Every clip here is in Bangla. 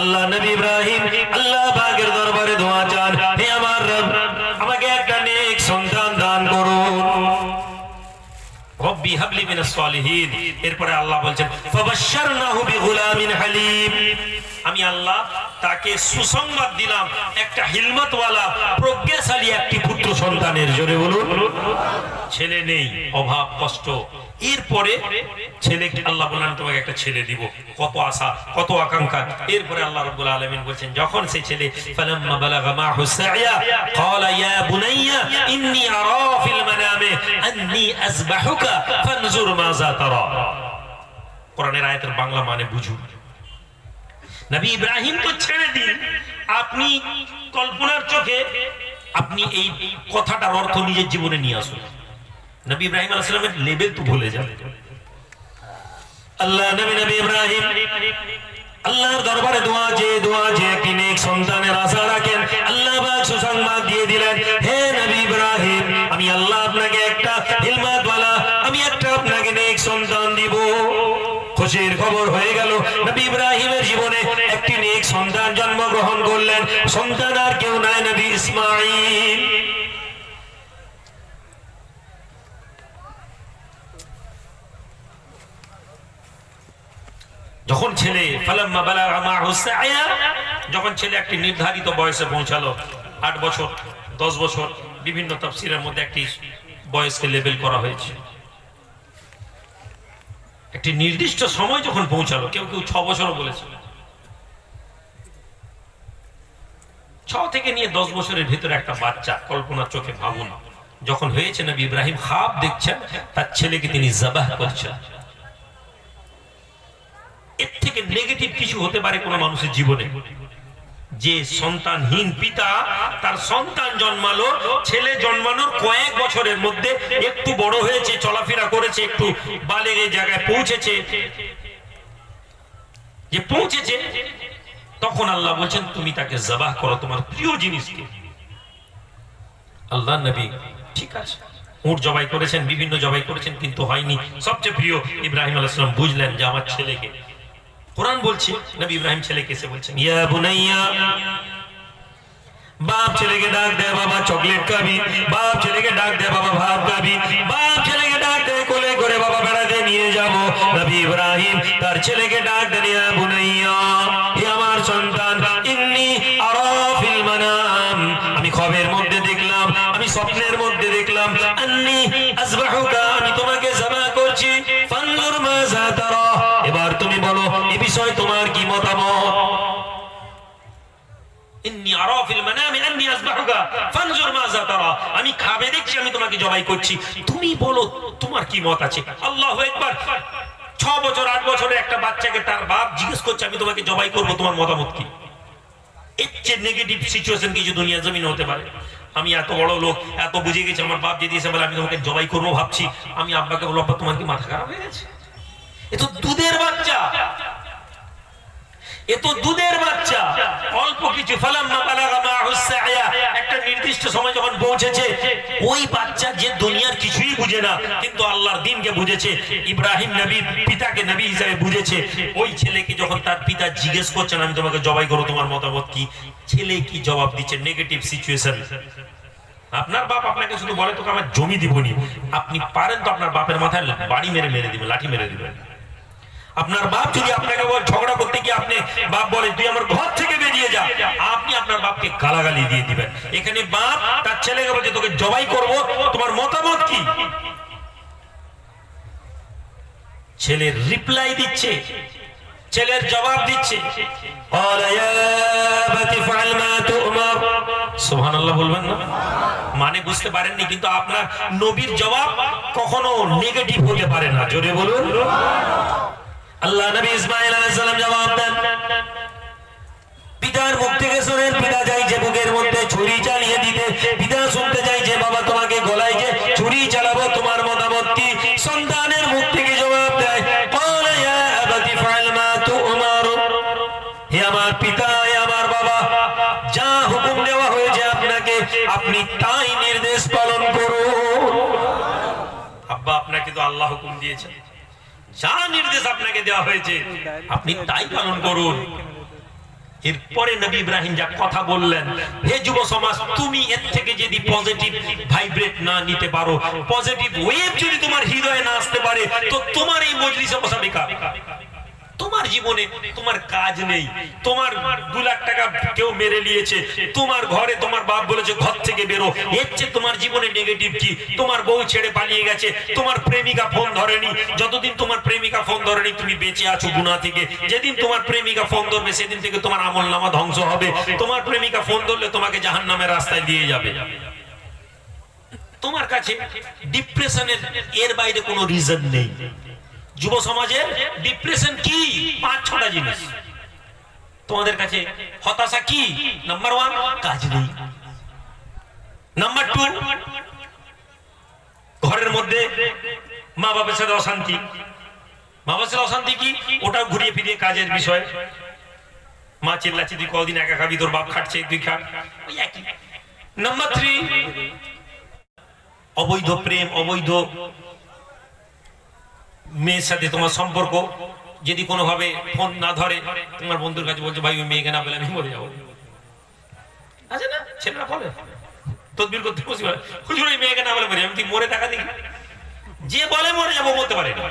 আল্লাহ নবী ইব্রাহিম, আল্লাহ পাকের দরবারে দোয়া চান। হে আমার রব, আমাকে একটা নেক সন্তান দান করুন। রব্বি হাবলি মিনাস সালিহিন। এরপরে আল্লাহ ফাবাশশারনাহু বিগুলামিন হালিম। আমি আল্লাহ তাকে সুসংবাদ দিলাম, একটা হিলমতওয়ালা, প্রজ্ঞাশালী একটি পুত্র সন্তানের জোরে বলুন। ছেলে নেই, অভাব, কষ্ট। এরপরে ছেলে আল্লাহ বললেন তোমাকে একটা ছেলে দিব। কত আশা, কত আকাঙ্ক্ষা। এরপরে আল্লাহ রাব্বুল আলামিন বলছেন, যখন সেই ছেলে কোরআনের বাংলা মানে বুঝুন। নবী ইব্রাহিম তো ছেড়ে দিন, আপনি কল্পনার চোখে আপনি এই কথাটার অর্থ নিজের জীবনে নিয়ে আসুন। নবী ইব্রাহিম আলাইহিস সালামের লেভেল তো ভুলে যাবে। আল্লাহ, নবী নবী ইব্রাহিম, আল্লাহর দরবারে দোয়া যে দোয়া যে নেক সন্তানের আশা রাখেন। আল্লাহ সুসংবাদ দিয়ে দিলেন, হে নবী ইব্রাহিম, আমি আল্লাহ আপনাকে একটা হিলমাতওয়ালা আমি একটা আপনাকে নেক সন্তান দিব। খুশির খবর হয়ে গেল, নবী ইব্রাহিমের জীবনে একটি নেক সন্তান জন্মগ্রহণ করলেন। সন্তান আর কেউ নাই নবী ইসমাঈল। যখন ছেলে যখন ছেলে একটি নির্ধারিত বয়সে পৌঁছালো, আট বছর, দশ বছর, বিভিন্ন তাফসিরের মধ্যে একটি বয়সকে লেবেল করা হয়েছে। একটি নির্দিষ্ট সময় যখন পৌঁছালো, কেউ কেউ ছ বছরও বলেছে। ছ থেকে নিয়ে দশ বছরের ভিতরে একটা বাচ্চা, কল্পনার চোখে ভাবুন। যখন হয়েছে, নবী ইব্রাহিম খাব দেখছেন, তার ছেলেকে তিনি জবাহ করছেন। এর থেকে নেগেটিভ কিছু হতে পারে কোনো মানুষের জীবনে। যে সন্তানহীন পিতা, তার সন্তান জন্মালো, ছেলে জন্মানোর কয়েক বছরের মধ্যে একটু বড় হয়েছে, চলাফেরা করেছে, একটু বালের জায়গায় পৌঁছেছে। যে পৌঁছেছে, তখন আল্লাহ বলছেন, তুমি তাকে জবাহ করো, তোমার প্রিয় জিনিসকে। আল্লাহ নবী, ঠিক আছে। উট জবাই করেছেন, বিভিন্ন জবাই করেছেন, কিন্তু হয়নি। সবচেয়ে প্রিয় ইব্রাহিম আলাইসালাম বুঝলেন যে, আমার ছেলেকে কোরআন বলছে, নবী ইব্রাহিম ছেলেকে এসে বলছেন, ইয়া বুনাইয়া, বাপ ছেলেকে ডাক দে, বাবা চকলেট খাবি, বাপ ছেলেকে ডাক দে, বাবা ভাত খাবি, বাপ ছেলেকে ডাক দে, কোলে করে বাবা বেড়াতে নিয়ে যাব। নবী ইব্রাহিম তার ছেলেকে ডাক দেন, ইয়া বুনাইয়া, হে আমার সন্তান, ইন্নি আরা ফিল মানাম আমি খবের মধ্যে দেখলাম, আমি স্বপ্নের মধ্যে দেখলাম আমি তোমাকে জবাই করছি। তুমি বলো, তোমার কি মত আছে? আল্লাহু আকবার। ছ বছর, আট বছরের একটা বাচ্চাকে তার বাপ জিজ্ঞেস করছে, আমি তোমাকে জবাই করব, তোমার মতামত কি? এর চেয়ে নেগেটিভ সিচুয়েশন কিছু দুনিয়া জমিন হতে পারে। আমি এত বড় লোক, এত বুঝে গেছি, আমার বাপ যদি এসে বলে আমি তোমাকে জবাই করব ভাবছি। আমি আব্বাকে বলব, আব্বা, তোমার কি মাথা খারাপ হয়ে গেছে? এ তো দুধের বাচ্চা। এ দুধের বাচ্চা। অল্প কিছু। একটা নির্দিষ্ট সময় যখন পৌঁছেছে, ওই বাচ্চা যে দুনিয়ার কিছুই বুঝে না, কিন্তু আল্লাহর দিনকে বুঝেছে, ইব্রাহিম নবী পিতাকে নবী হিসেবে বুঝেছে। ওই ছেলেকে যখন তার পিতা জিজ্ঞেস করছেন, আমি তোমাকে জবাই করো তোমার মতামত কি? ছেলে কি জবাব দিচ্ছে? নেগেটিভ সিচুয়েশন আপনার বাপ আপনাকে শুধু বলে, তোকে আমার জমি দিবনি। আপনি পারেন তো আপনার বাপের মাথায় বাড়ি মেরে মেরে দিবেন, লাঠি মেরে দিবেন। আপনার বাপ যদি আপনাকে বল ঝগড়া করতে গিয়ে আপনি বাপ বলে, তুই আমার ঘর থেকে বেরিয়ে যা। আপনি আপনার বাপকে গালাগালি দিয়ে দিবেন। এখানে বাপ তার ছেলেকে বলছে, তোকে জবাই করব। তোমার মতামত কি? ছেলের রিপ্লাই দিচ্ছে। ছেলের জবাব দিচ্ছে। সুবহানাল্লাহ বলবেন না? মানে বুঝতে পারেননি, কিন্তু আপনার নবীর জবাব কখনো নেগেটিভ হতে পারে না। জোরে বলুন। আল্লাহ নবী ইসমাইল আলাইহিস সালাম জবাব দেন, পিতার মুখ থেকে শুনেন, পিতা যাই যে বুকের মধ্যে ছুরি চালিয়ে দিতে, পিতা শুনতে যাই যে বাবা তোমাকে গলায় যে ছুরি চালাবো, তোমার মতামত কি? সন্তানের মুখ থেকে জবাব দেয় হে আমার পিতা, হে আমার বাবা, যা হুকুম দেওয়া হয়েছে আপনাকে, আপনি তাই নির্দেশ পালন করুন। আব্বা, আপনাকে তো আল্লাহ হুকুম দিয়েছেন যা নির্দেশ আপনাকে দেওয়া হয়েছে, আপনি তাই পালন করুন। এরপরে নবী ইব্রাহিম যা কথা বললেন, হে যুব সমাজ, তুমি এর থেকে যদি পজিটিভ ভাইব্রেট না নিতে পারো পজিটিভ ওয়েভ যদি তোমার হৃদয়ে না আসতে পারে, তো তোমার এই মজলিসে বসা বেকার তোমার জীবনে তোমার কাজ নেই। তোমার দু লাখ টাকা কেউ মেরে নিয়েছে। তোমার ঘরে তোমার বাপ বলেছে, ঘর থেকে বেরো। চেয়ে তোমার জীবনে নেগেটিভ কি? তোমার বউ ছেড়ে পালিয়ে গেছে। তোমার প্রেমিকা ফোন ধরেনি। যতদিন তোমার প্রেমিকা ফোন ধরেনি, তুমি বেঁচে আছো গুণা থেকে। যেদিন তোমার প্রেমিকা ফোন ধরবে, সেদিন থেকে তোমার আমল নামা ধ্বংস হবে। তোমার প্রেমিকা ফোন ধরলে তোমাকে জাহান নামের রাস্তায় দিয়ে যাবে। তোমার কাছে ডিপ্রেশনের এর বাইরে কোনো রিজন নেই। যুব সমাজের ডিপ্রেশন কি? পাঁচ, ছটা জিনিস। তোমাদের কাছে হতাশা কি? নাম্বার ওয়ান কাজ নেই। নাম্বার টু ঘরের মধ্যে মা বাবার সাথে অশান্তি। মা বাবার সাথে অশান্তি কি? ওটাও ঘুরিয়ে ফিরিয়ে কাজের বিষয়। মা চিল্লাচ্ছে তুই কদিন একা খাবি, তোর বাপ খাটছে, তুই খা। নাম্বার থ্রি অবৈধ প্রেম, অবৈধ মেয়ের সাথে তোমার সম্পর্ক যদি কোনোভাবে ফোন না ধরে তোমার বন্ধুর কাছে বলছো ভাই ওই মেয়েকে না পেলে আমি মরে যাব। আছে না? ছেলেরা বলে। তদবির করতে বসি হুজুর ওই মেয়েকে না বলে মরে আমি তুই মরে দেখা দেখি? যে বলে মরে যাব মরতে পারে না।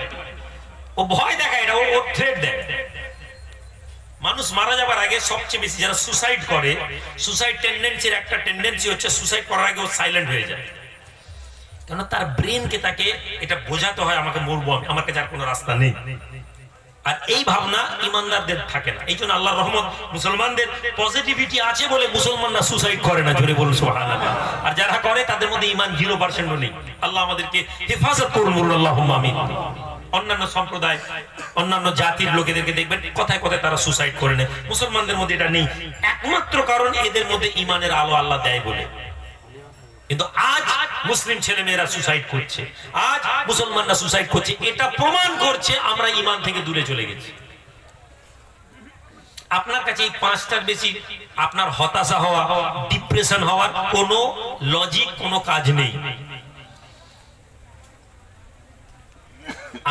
ও ভয় দেখায় এটা ও থ্রেট দেয়। মানুষ মারা যাবার আগে সবচেয়ে বেশি যারা সুসাইড করে সুসাইড টেন্ডেন্সির একটা টেন্ডেন্সি হচ্ছে সুসাইড করার আগে ও সাইলেন্ট হয়ে যায়। কেন তার ব্রেনকে তাকে এটা বোঝাতে হয়, আমাকে মরবো আমি। আমার কাছে আর কোনো রাস্তা নেই। আর এই ভাবনা ইমানদারদের থাকে না। এই জন্য আল্লাহ রহমত মুসলমানদের পজিটিভিটি আছে বলে মুসলমানরা সুসাইড করে না, জোরে বলুন, সুবহানাল্লাহ। আর যারা করে, তাদের মধ্যে ইমান জিরো পার্সেন্টও নেই। আল্লাহ আমাদেরকে হেফাজত করুন আল্লাহ আমিন। অন্যান্য সম্প্রদায়, অন্যান্য জাতির লোকেদেরকে দেখবেন, কথায় কথায় তারা সুসাইড করে নেয়। মুসলমানদের মধ্যে এটা নেই। একমাত্র কারণ এদের মধ্যে ইমানের আলো আল্লাহ দেয় বলে। কিন্তু আজ মুসলিম ছেলে মেয়েরা সুসাইড করছে। আজ মুসলমানরা সুসাইড করছে। এটা প্রমাণ করছে আমরা ইমান থেকে দূরে চলে গেছি। আপনার কাছে এই পাঁচটার বেশি আপনার হতাশা হওয়া ডিপ্রেশন হওয়ার কোনো লজিক কোনো কাজ নেই।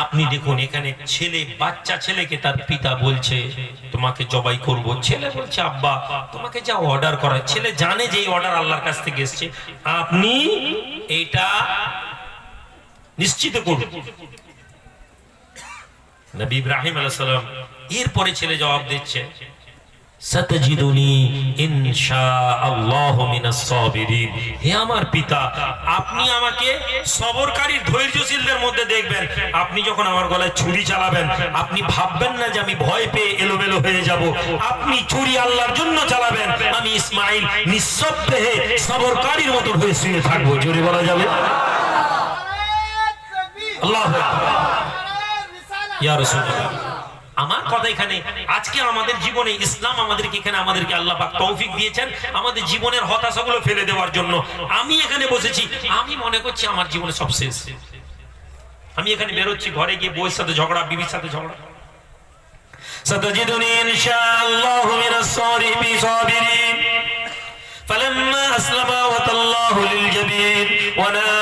আপনি দেখুন, এখানে ছেলে, বাচ্চা ছেলেকে তার পিতা বলছে, তোমাকে জবাই করব। ছেলে বলছে, আব্বা, তোমাকে যা অর্ডার করা ছেলে জানে যে এই অর্ডার আল্লাহর কাছ থেকে এসছে। আপনি এটা নিশ্চিত করুন। নবী ইব্রাহিম আলাইহিস সালাম এরপরে ছেলে জবাব দিচ্ছে হে আমার পিতা আপনি আমাকে সবরকারী ধৈর্যশীলদের মধ্যে দেখবেন। আপনি যখন আমার গলায় ছুরি চালাবেন আপনি ভাববেন না যে আমি ভয় পেয়ে এলোমেলো হয়ে যাব। আপনি ছুরি আল্লাহর জন্য চালাবেন। আমি ইসমাইল নিঃশব্দে সবরকারীর মতো হয়ে শুয়ে থাকব। জোরে বলা যাবে? আল্লাহ ইয়া রাসূলুল্লাহ। আমার কথা এখানে আজকে আমাদের জীবনে ইসলাম আমাদেরকে এখানে আমাদেরকে আল্লাহ পাক তৌফিক দিয়েছেন আমাদের জীবনের হতাশাগুলো ফেলে দেওয়ার জন্য আমি এখানে বসেছি আমি মনে করছি আমার জীবনে সব শেষ আমি এখানে বেরোচ্ছি ঘরে গিয়ে বউয়ের সাথে ঝগড়া বিবির সাথে ঝগড়া ستجدني إن شاء الله من الصالحين صابرين فلما أسلم وتالله للجبين وناديناه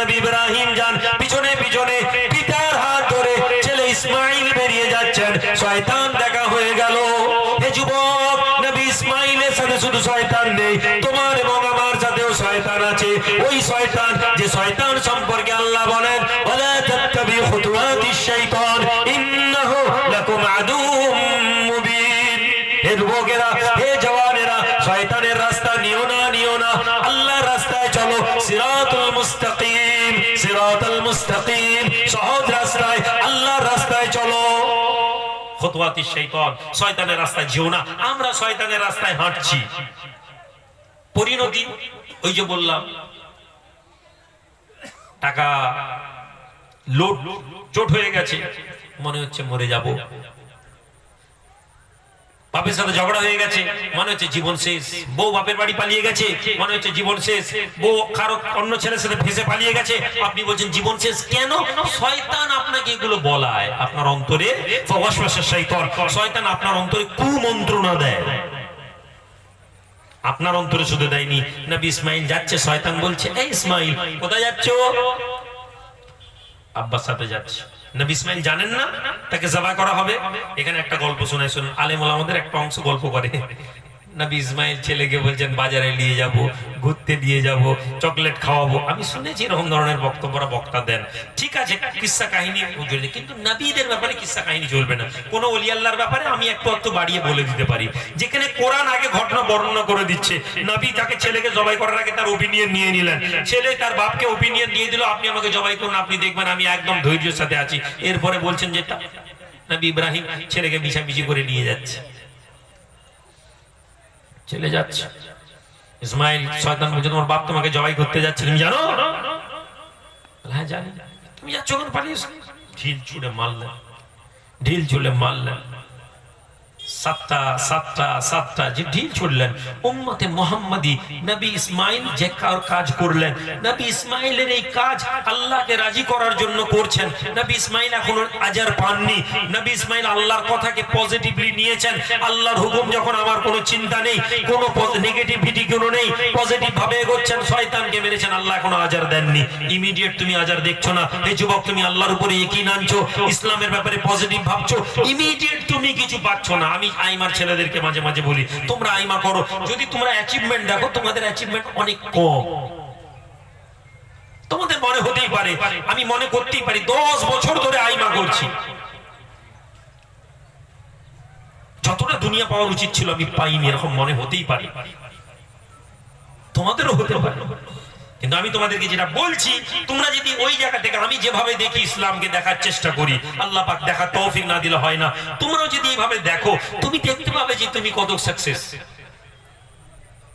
নবী ইব্রাহিম যান, পিছনে পিছনে পিতার হাত ধরে ছেলে ইসমাইল বেরিয়ে যাচ্ছেন। শয়তান দেখা হয়ে গেল। হে যুবক, নবী ইসমাইলের সাথে শুধু শয়তান নেই, তোমার এবং আমার সাথেও শয়তান আছে। ওই শয়তান যে শয়তান সম্পর্কে আল্লাহ বলেন রাস্তা নিও না নিও না। আল্লাহর রাস্তায় চলো, সিরাতুল মুস্তাকিম। মুস্তাকিম, সহজ রাস্তায়, আল্লাহর রাস্তায় চলো। শয়তানের রাস্তায় যেও না, আমরা শয়তানের রাস্তায় হাঁটছি। পরিণতি ওই যে বললাম, টাকা লোড চোট হয়ে গেছে, মনে হচ্ছে মরে যাব। বাপের সাথে ঝগড়া হয়ে গেছে। মনে হচ্ছে জীবন শেষ। বউ বাপের বাড়ি পালিয়ে গেছে। মনে হচ্ছে জীবন শেষ। বউ কারও অন্য ছেলের সাথে ফেসে পালিয়ে গেছে। আপনি বলছেন জীবন শেষ কেন? শয়তান আপনাকে এগুলো বলায়। আপনার অন্তরে শয়তান। শয়তান আপনার অন্তরে কুমন্ত্রণা দেয়। আপনার অন্তরে শুধু দেয়নি। নবী ইসমাইল যাচ্ছে, শয়তান বলছে, এই ইসমাইল, কোথায় যাচ্ছ? আব্বার সাথে যাচ্ছে। নবী ইসমাইল জানেন না, তাকে জবা করা হবে। এখানে একটা গল্প শোনায় শুনুন। আলেম আমাদের একটা অংশ গল্প করে। নবী ইসমাইল ছেলেকে বলছেন, বাজারে নিয়ে যাব, ঘুরতে নিয়ে যাব, চকলেট খাওয়াবো। আমি শুনেছি এরকম ধরনের বক্তব্যরা বক্তা দেন। ঠিক আছে কিস্সা কাহিনী কিন্তু নবীদের ব্যাপারে কিস্সা কাহিনী চলবে না। কোনো আল্লাহর ব্যাপারে আমি একটু একটু বাড়িয়ে বলে দিতে পারি। যেখানে কোরআন আগে ঘটনা বর্ণনা করে দিচ্ছে, নবী তাকে ছেলেকে জবাই করার আগে তার ওপিনিয়ন নিয়ে নিলেন। ছেলে তার বাপকে ওপিনিয়ন দিয়ে দিল, আপনি আমাকে জবাই করুন, আপনি দেখবেন আমি একদম ধৈর্যের সাথে আছি। এরপরে বলছেন যে তা- নবী ইব্রাহিম ছেলেকে মিশামিশি করে নিয়ে যাচ্ছে। চলে যাচ্ছে। ইসমাইল, শয়তান বলছে, তোমার বাপ তোমাকে জবাই করতে যাচ্ছে, তুমি জানো? হ্যাঁ জানি। তুমি যাচ্ছ কোন পালিয়ে ঢিল ছুড়ে মারলেন ঢিল ছুড়ে মারলেন সাতটা সাতটা সাতটা যে ঢিল ছুড়লেন। উম্মতে মোহাম্মদি নবী ইসমাইল যে কাজ করলেন। নবী ইসমাইলের এই কাজ আল্লাহকে রাজি করার জন্য করছেন। নবী ইসমাইল এখনও আজার পাননি। নবী ইসমাইল আল্লাহর কথাকে পজিটিভলি নিয়েছেন। আল্লাহর হুকুম যখন আমার কোনো চিন্তা নেই, কোনো নেগেটিভিটি কোনো নেই পজিটিভ ভাবে এগোচ্ছেন, শয়তানকে মেরেছেন, আল্লাহ এখনও আজার দেননি। ইমিডিয়েট তুমি আজার দেখছ না। এই যুবক, তুমি আল্লাহর উপরে একই আনছো ইসলামের ব্যাপারে পজিটিভ ভাবছ। ইমিডিয়েট তুমি কিছু পাচ্ছ না। আমি আইমার ছেলেদেরকে মাঝে মাঝে বলি, তোমরা আইমা করো। যদি তোমরা অ্যাচিভমেন্ট দেখো, তোমাদের অ্যাচিভমেন্ট অনেক কম। তোমাদের মনে হতেই পারে, আমি মনে করতেই পারি, দশ বছর ধরে আইমা করছি। যতটা দুনিয়া পাওয়ার উচিত ছিল, আমি পাইনি, এরকম মনে হতেই পারে। তোমাদেরও হতে পারে। কিন্তু আমি তোমাদেরকে যেটা বলছি, তোমরা যদি ওই জায়গা থেকে আমি যেভাবে দেখি ইসলামকে দেখার চেষ্টা করি, আল্লাহ পাক দেখা তৌফিক না দিলে হয় না। তোমরাও যদি এইভাবে দেখো, তুমি দেখতে পাবে যে তুমি কত সাকসেস